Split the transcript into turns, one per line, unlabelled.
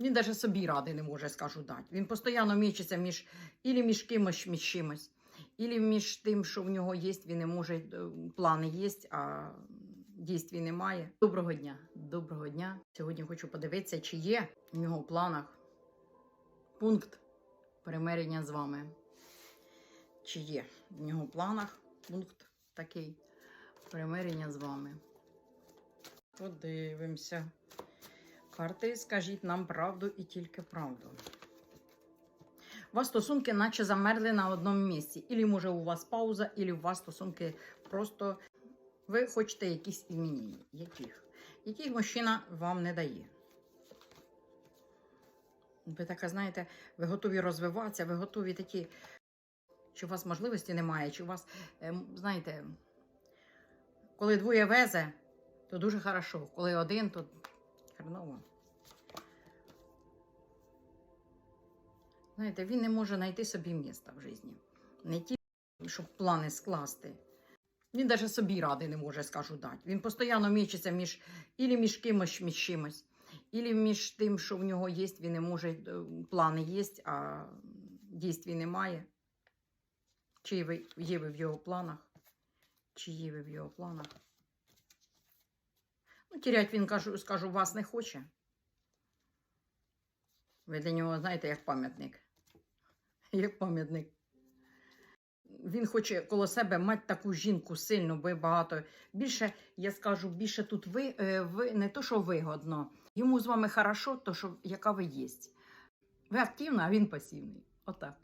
Він навіть собі ради не може, скажу дати. Він постійно мічиться між ілі між кимось, між чимось, ілі між тим, що в нього є, він не може, е, плани є, а дійстві немає. Доброго дня, доброго дня. Сьогодні хочу подивитися, чи є в нього планах пункт перемирення з вами. Чи є в нього планах пункт такий примирення з вами. Подивимося. Карти, скажіть нам правду і тільки правду. У вас стосунки наче замерзли на одному місці. Ілі може у вас пауза, ілі у вас стосунки просто ви хочете якісь змінення. Яких? Яких мужчина вам не дає. Ви така, знаєте, ви готові розвиватися, ви готові такі, чи у вас можливості немає, чи у вас, ем, знаєте, коли двоє везе, то дуже хорошо. Коли один, то хреново. Знаєте, він не може знайти собі міста в житті. Не ті, щоб плани скласти. Він навіть собі ради не може, скажу дати. Він постійно мічиться між ілі між кимось, між чимось, ілі між тим, що в нього є, він не може, е, плани є, а дійстві немає. Чи є ви в його планах? Чи є ви в його планах? Ну, він, кажу, скажу, вас не хоче. Ви для нього, знаєте, як пам'ятник. Як пам'ятник. Він хоче коло себе мати таку жінку сильну, бо багато. Більше, я скажу, більше тут ви, е, ви не то, що вигодно. Йому з вами хорошо, то що яка ви є. Ви активна, а він пасивний. Отак.